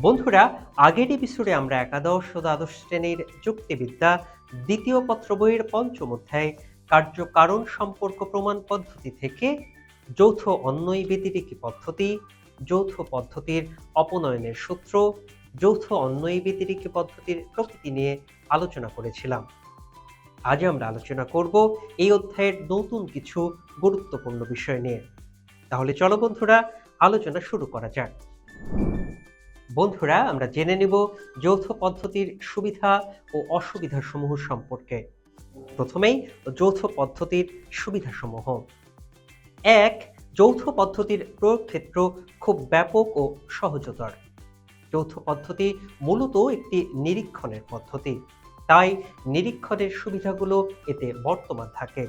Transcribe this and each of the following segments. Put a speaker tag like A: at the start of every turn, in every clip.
A: বন্ধুরা, আগের এপিসোডে আমরা একাদশ ও দ্বাদশ শ্রেণির যুক্তিবিদ্যা দ্বিতীয় পত্র বইয়ের পঞ্চম অধ্যায় কার্যকারণ সম্পর্ক প্রমাণ পদ্ধতি থেকে যৌথ অন্যয় ব্যতিরেকী পদ্ধতি, যৌথ পদ্ধতির অপনয়নের সূত্র, যৌথ অন্যয় ব্যতিরেকী পদ্ধতির প্রকৃতি নিয়ে আলোচনা করেছিলাম। আজ আমরা আলোচনা করব এই অধ্যায়ের নতুন কিছু গুরুত্বপূর্ণ বিষয় নিয়ে। তাহলে চলো বন্ধুরা, আলোচনা শুরু করা যাক। বন্ধুরা, আমরা জেনে নেব যৌথ পদ্ধতির সুবিধা ও অসুবিধা সমূহ সম্পর্কে। প্রথমেই, যৌথ পদ্ধতির সুবিধাসমূহ। এক, যৌথ পদ্ধতির প্রয়োগ ক্ষেত্র খুব ব্যাপক ও সহজতর। যৌথ পদ্ধতি মূলত একটি নিরীক্ষণের পদ্ধতি। তাই নিরীক্ষণের সুবিধাগুলো এতে বর্তমান থাকে।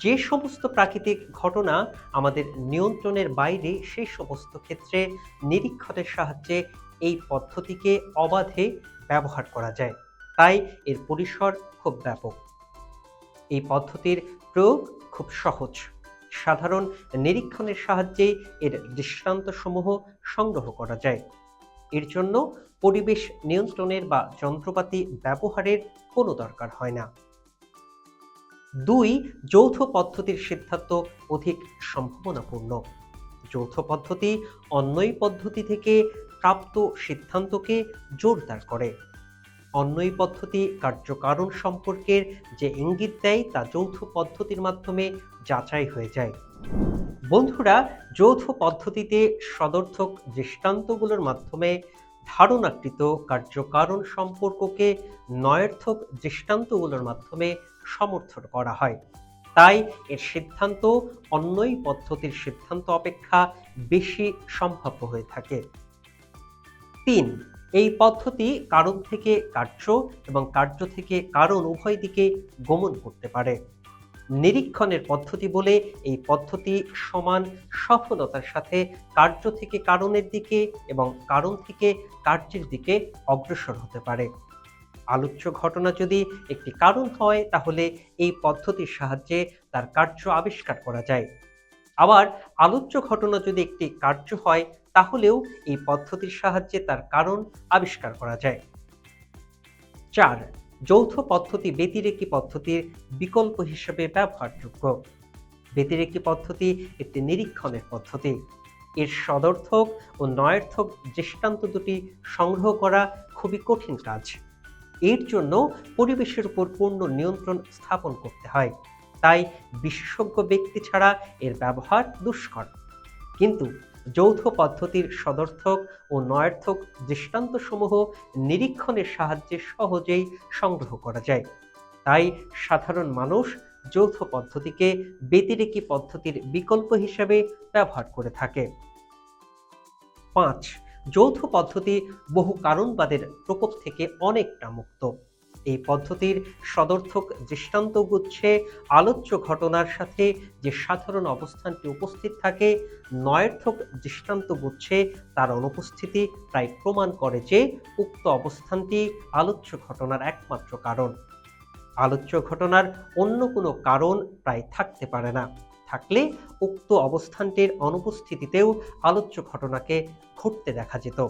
A: যে সমস্ত প্রাকৃতিক ঘটনা আমাদের নিয়ন্ত্রণের বাইরে, সেই সমস্ত ক্ষেত্রে নিরীক্ষণের সাহায্যে এই পদ্ধতিকে অবাধে ব্যবহার করা যায়। তাই এর পরিসর খুব ব্যাপক। এই পদ্ধতির প্রয়োগ খুব সহজ। সাধারণ নিরীক্ষণের সাহায্যে এর দৃষ্টান্তসমূহ সংগ্রহ করা যায়। এর জন্য পরিবেশ নিয়ন্ত্রণের বা যন্ত্রপাতি ব্যবহারের কোনো দরকার হয় না। দুই, যৌথ পদ্ধতির সিদ্ধান্ত অধিক সম্ভাবনাপূর্ণ। যৌথ পদ্ধতি অন্যই পদ্ধতি থেকে প্রাপ্ত সিদ্ধান্তকে জোরদার করে। অন্যই পদ্ধতি কার্যকারণ সম্পর্কের যে ইঙ্গিত দেয় তা যৌথ পদ্ধতির মাধ্যমে যাচাই হয়ে যায়। বন্ধুরা, যৌথ পদ্ধতিতে সদর্থক দৃষ্টান্তগুলোর মাধ্যমে ধারণাকৃত কার্যকারণ সম্পর্ককে নয়ার্থক দৃষ্টান্তগুলোর মাধ্যমে সমর্থন করা হয়। তাই এর সিদ্ধান্ত, অন্যই পদ্ধতির সিদ্ধান্ত অপেক্ষা বেশি সম্ভাব্য হয়ে থাকে। তিন, এই পদ্ধতি কারণ থেকে কার্য এবং কার্য থেকে কারণ উভয় দিকে গমন করতে পারে। নিরীক্ষণের পদ্ধতি বলে এই পদ্ধতি সমান সফলতার সাথে কার্য থেকে কারণের দিকে এবং কারণ থেকে কার্যের দিকে অগ্রসর হতে পারে। আলোচ্য ঘটনা যদি একটি কারণ হয়, তাহলে এই পদ্ধতির সাহায্যে তার কার্য আবিষ্কার করা যায়। আবার আলোচ্য ঘটনা যদি একটি কার্য হয়, তাহলেও এই পদ্ধতির সাহায্যে তার কারণ আবিষ্কার করা যায়। চার যৌথ পদ্ধতি ব্যতিরেকী পদ্ধতির বিকল্প হিসেবে ব্যবহারযোগ্য। ব্যতিরেকী পদ্ধতি একটি নিরীক্ষণের পদ্ধতি। এর সদর্থক ও নয়ার্থক দৃষ্টান্ত দুটি সংগ্রহ করা খুবই কঠিন কাজ। এর জন্য পরিবেশের উপর পূর্ণ নিয়ন্ত্রণ স্থাপন করতে হয়। তাই বিশেষজ্ঞ ব্যক্তি ছাড়া এর ব্যবহার দুষ্কর। কিন্তু যৌথ পদ্ধতির সদর্থক ও নয়ার্থক দৃষ্টান্তসমূহ নিরীক্ষণের সাহায্যে সহজেই সংগ্রহ করা যায়। তাই সাধারণ মানুষ যৌথ পদ্ধতিকে ব্যতিরেকী পদ্ধতির বিকল্প হিসেবে ব্যবহার করে থাকে। পাঁচ, যৌথ পদ্ধতি বহু কারণবাদের প্রকোপ থেকে অনেকটা মুক্ত। এই পদ্ধতির সদর্থক দৃষ্টান্ত গুচ্ছে আলোচ্য ঘটনার সাথে যে সাধারণ অবস্থানটি উপস্থিত থাকে, নয়ার্থক দৃষ্টান্ত গুচ্ছে তার অনুপস্থিতি প্রায় প্রমাণ করে যে উক্ত অবস্থানটি আলোচ্য ঘটনার একমাত্র কারণ। আলোচ্য ঘটনার অন্য কোনো কারণ প্রায় থাকতে পারে না। থাকলে উক্ত অবস্থানটির অনুপস্থিতিতেও আলোচ্য ঘটনাকে ঘটতে দেখা যেত।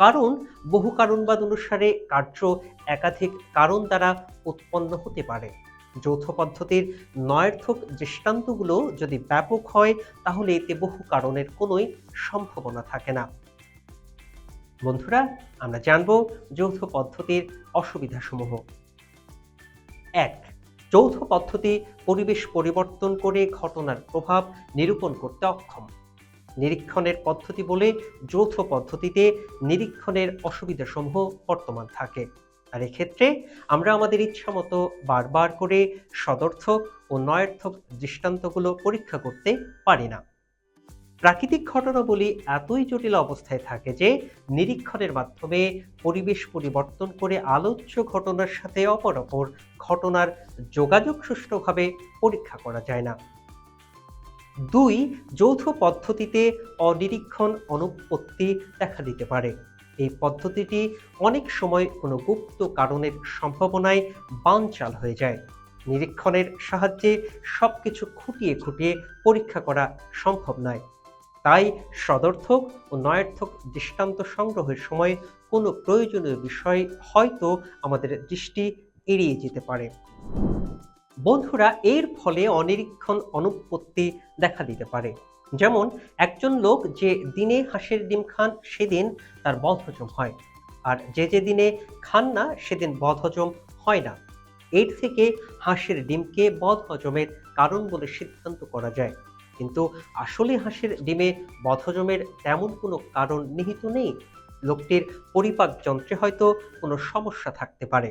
A: কারণ বহু কারণবাদ অনুসারে কার্য একাধিক কারণ দ্বারা উৎপন্ন হতে পারে। যৌথ পদ্ধতির নয়ার্থক দৃষ্টান্তগুলো যদি ব্যাপক হয়, তাহলে এতে বহু কারণের কোনোই সম্ভাবনা থাকে না। বন্ধুরা, আমরা জানব যৌথ পদ্ধতির অসুবিধাসমূহ। এক, যৌথ পদ্ধতি পরিবেশ পরিবর্তন করে ঘটনার প্রভাব নিরূপণ করতে অক্ষম। নিরীক্ষণের পদ্ধতি বলে যৌথ পদ্ধতিতে নিরীক্ষণের অসুবিধাসমূহ বর্তমান থাকে। আর এক্ষেত্রে আমরা আমাদের ইচ্ছা মতো বারবার করে সদর্থক ও নয়ার্থক দৃষ্টান্তগুলো পরীক্ষা করতে পারি না। প্রাকৃতিক ঘটনাবলী এতই জটিল অবস্থায় থাকে যে নিরীক্ষণের মাধ্যমে পরিবেশ পরিবর্তন করে আলোচ্য ঘটনার সাথে অপরাপর ঘটনার যোগাযোগ সুষ্ঠুভাবে পরীক্ষা করা যায় না। দুই, যৌথ পদ্ধতিতে অনিরীক্ষণ অনুপত্তি দেখা দিতে পারে। এই পদ্ধতিটি অনেক সময় কোনো গুপ্ত কারণের সম্ভাবনায় বানচাল হয়ে যায়। নিরীক্ষণের সাহায্যে সবকিছু খুঁটিয়ে খুঁটিয়ে পরীক্ষা করা সম্ভব নয়। তাই সদর্থক ও নয়ার্থক দৃষ্টান্ত সংগ্রহের সময় কোনো প্রয়োজনীয় বিষয় হয়তো আমাদের দৃষ্টি এড়িয়ে যেতে পারে। বন্ধুরা এর ফলে অনিরীক্ষণ অনুপত্তি দেখা দিতে পারে। যেমন, একজন লোক যে দিনে হাঁসের ডিম খান সেদিন তার বদহজম হয়, আর যে যে দিনে খান না সেদিন বদহজম হয় না। এর থেকে হাঁসের ডিমকে বদহজমের কারণ বলে সিদ্ধান্ত করা যায়। কিন্তু আসলে হাঁসের ডিমে বদহজমের তেমন কোনো কারণ নিহিত নেই? লোকটির পরিপাক যন্ত্রে হয়তো কোনো সমস্যা থাকতে পারে।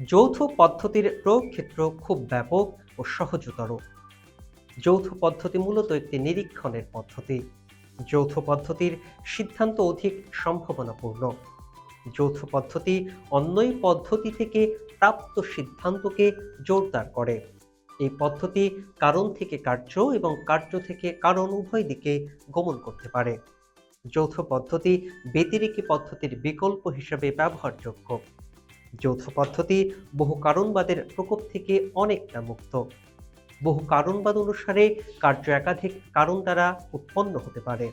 A: যৌথ পদ্ধতির প্রয়োগ ক্ষেত্র খুব ব্যাপক ও সহজতর। যৌথ পদ্ধতি মূলত একটি নিরীক্ষণের পদ্ধতি। যৌথ পদ্ধতির সিদ্ধান্ত অধিক সম্ভাবনাপূর্ণ। যৌথ পদ্ধতি অন্যই পদ্ধতি থেকে প্রাপ্ত সিদ্ধান্তকে জোরদার করে। এই পদ্ধতি কারণ থেকে কার্য এবং কার্য থেকে কারণ উভয় দিকে গমন করতে পারে। যৌথ পদ্ধতি ব্যতিরিকী পদ্ধতির বিকল্প হিসেবে ব্যবহারযোগ্য। যৌথ পদ্ধতি বহু কারণবাদের প্রকোপ থেকে অনেকটা মুক্ত। বহু কারণবাদ অনুসারে কার্য একাধিক কারণ দ্বারা উৎপন্ন হতে পারে।